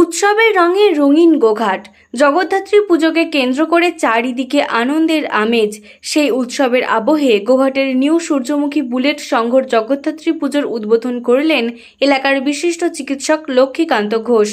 উৎসবের রঙে রঙিন গোঘাট। জগদ্ধাত্রী পুজোকে কেন্দ্র করে চারিদিকে আনন্দের আমেজ। সেই উৎসবের আবহে গোঘাটের নিউ সূর্যমুখী বুলেট সংঘর জগদ্ধাত্রী পুজোর উদ্বোধন করলেন এলাকার বিশিষ্ট চিকিৎসক লক্ষ্মীকান্ত ঘোষ।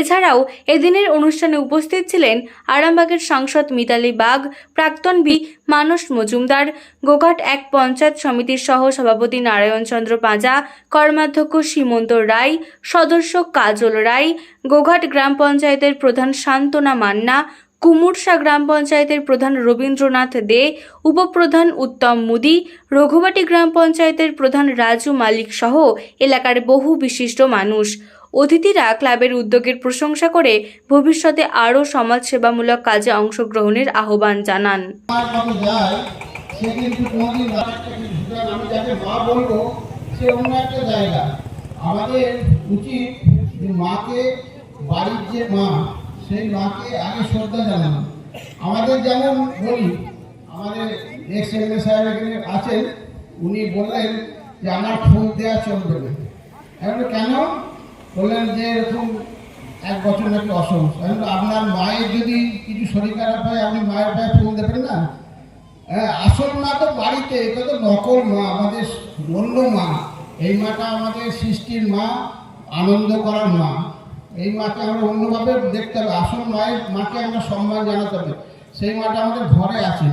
এছাড়াও এদিনের অনুষ্ঠানে উপস্থিত ছিলেন আরামবাগের সাংসদ মিতালি বাগ, প্রাক্তন বি মানস মজুমদার। গোঘাট এক পঞ্চায়েত সমিতির সহ সভাপতি নারায়ণ চন্দ্র পাঁজা, কর্মাধ্যক্ষ সীমন্ত রায়, সদস্য কাজল রায়, গোঘাট গ্রাম পঞ্চায়েতের প্রধান শান্তনা মান্না, কুমুরসা গ্রাম পঞ্চায়েতের প্রধান রবীন্দ্রনাথ দে, উপপ্রধান উত্তম মুদি, রঘুবাটি গ্রাম পঞ্চায়েতের প্রধান রাজু মালিক সহ এলাকার বহু বিশিষ্ট মানুষ। অতিথিরা ক্লাবের উদ্যোগের প্রশংসা করে ভবিষ্যতে আরও সমাজসেবামূলক কাজে অংশগ্রহণের আহ্বান জানান। আমাদের যেমন বলি, আমাদের এক্স এম সাহেব এখানে আছেন, উনি বললেন যে, আমার ফুল দেওয়া চলবে না। কেন? বললেন যে এরকম এক বছর নাকি বললাম, আপনার মায়ের যদি কিছু শরীর খারাপ হয় আপনি মায়ের পায়ে ফুল দেবেন না? হ্যাঁ আসল মা তো বাড়িতে এটা তো নকল মা আমাদের অন্য মা। এই মাটা আমাদের সৃষ্টির মা আনন্দ করার মা। এই মাকে আমরা অন্যভাবে দেখতে হবে। আসল মায়ের মাকে আমরা সম্মান জানাতে হবে। সেই মাটা আমাদের ঘরে আছে।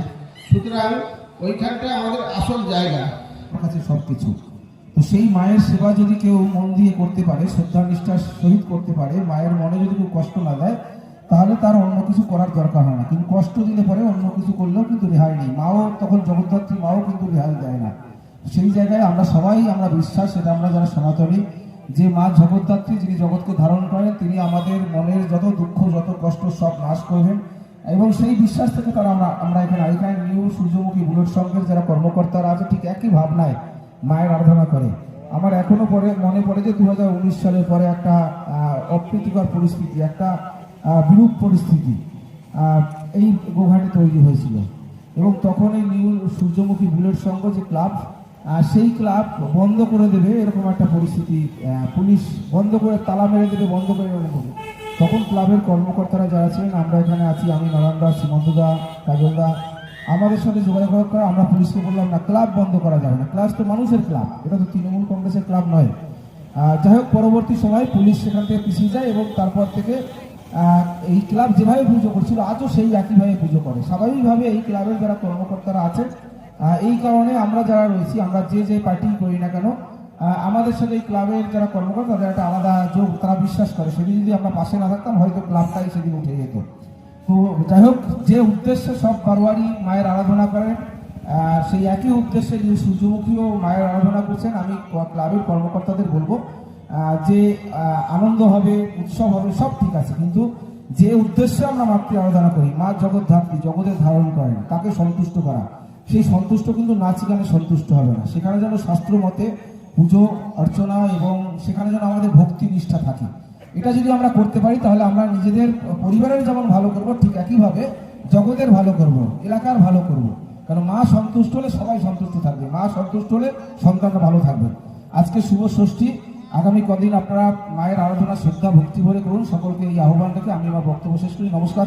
সুতরাং ওইখানটা আমাদের আসল জায়গা। কাছে সব কিছু তো সেই মায়ের সেবা যদি কেউ মন দিয়ে করতে পারে, শ্রদ্ধা নিষ্ঠার সহিত করতে পারে, মায়ের মনে যদি কেউ কষ্ট না দেয়, তাহলে তার অন্য কিছু করার দরকার হয় না। কিন্তু কষ্ট দিলে পরে অন্য কিছু করলেও কিন্তু রেহাই নেই। মাও তখন জগদ্ধাত্রী, মাও কিন্তু রেহাই দেয় না। সেই জায়গায় আমরা সবাই, আমরা বিশ্বাস, সেটা আমরা যারা সনাতনী, যে মা জগদ্ধাত্রী যিনি জগৎকে ধারণ করেন, তিনি আমাদের মনের যত দুঃখ, যত কষ্ট সব নাশ করবেন। এবং সেই বিশ্বাস থেকে তারা আমরা আমরা এখানে এখানে নিউ, সূর্যমুখী, বুলেট সংঘের যারা কর্মকর্তারা আছে, ঠিক একই ভাবনায় মায়ের আরাধনা করে আমার এখনও পরে মনে পড়ে যে দু হাজার উনিশ সালের পরে একটা অপ্রীতিকর পরিস্থিতি, একটা বিরূপ পরিস্থিতি এই গোঘাটে তৈরি হয়েছিল এবং তখন এই নিউ সূর্যমুখী বুলেট সংঘ যে ক্লাব সেই ক্লাব বন্ধ করে দেবে এরকম একটা পরিস্থিতি পুলিশ বন্ধ করে তালা মেরে দেবে, বন্ধ করে এরকম। তখন ক্লাবের কর্মকর্তারা যারা ছিলেন, আমরা এখানে আছি, আমি নারায়ণদা সীমন্তদা কাজলদা আমাদের সাথে যোগাযোগ পর আমরা পুলিশকে বললাম না ক্লাব বন্ধ করা যাবে না। ক্লাব তো মানুষের ক্লাব এটা তো তৃণমূল কংগ্রেসের ক্লাব নয়। যাই হোক পরবর্তী সময় পুলিশ সেখান থেকে পিছিয়ে যায় এবং তারপর থেকে এই ক্লাব যেভাবে পুজো করছিল আজও সেই একইভাবে পুজো করে। স্বাভাবিকভাবে এই ক্লাবের যারা কর্মকর্তারা আহ, এই কারণে আমরা যারা রয়েছি আমরা যে যে পার্টি করি না কেন আমাদের সাথে এই ক্লাবের যারা কর্মকর্তা তাদের একটা আলাদা যোগ তারা বিশ্বাস করে। সেদিন যদি আমরা পাশে না থাকতাম হয়তো ক্লাবটাই সেদিন উঠে যেত। তো যাই হোক, যে উদ্দেশ্যে সব বারোয়ারি মায়ের আরাধনা করেন সেই একই উদ্দেশ্যে যে সূর্যমুখীও মায়ের আরাধনা করছেন, আমি ক্লাবের কর্মকর্তাদের বলব যে আনন্দ হবে, উৎসব হবে, সব ঠিক আছে, কিন্তু যে উদ্দেশ্যে আমরা মাতৃ আরাধনা করি, মা জগৎ ধাত্রী, জগতের ধারণ করেন, তাকে সন্তুষ্ট করা, সেই সন্তুষ্ট কিন্তু নাচ গানে সন্তুষ্ট হবে না, সেখানে যেন শাস্ত্র মতে পুজো, অর্চনা এবং সেখানে যেন আমাদের ভক্তি নিষ্ঠা থাকে। এটা যদি আমরা করতে পারি, তাহলে আমরা নিজেদের পরিবারের যেমন ভালো করব, ঠিক একইভাবে জগতের ভালো করব, এলাকার ভালো করব। কারণ মা সন্তুষ্ট হলে সবাই সন্তুষ্ট থাকবে, মা সন্তুষ্ট হলে সন্তানরা ভালো থাকবে। আজকে শুভ ষষ্ঠী, আগামী কদিন আপনারা মায়ের আরাধনা, শ্রদ্ধা, ভক্তি ভরে করুন। সকলকে এই আহ্বানটাকে আমি আমার বক্তব্য শেষ করি। নমস্কার।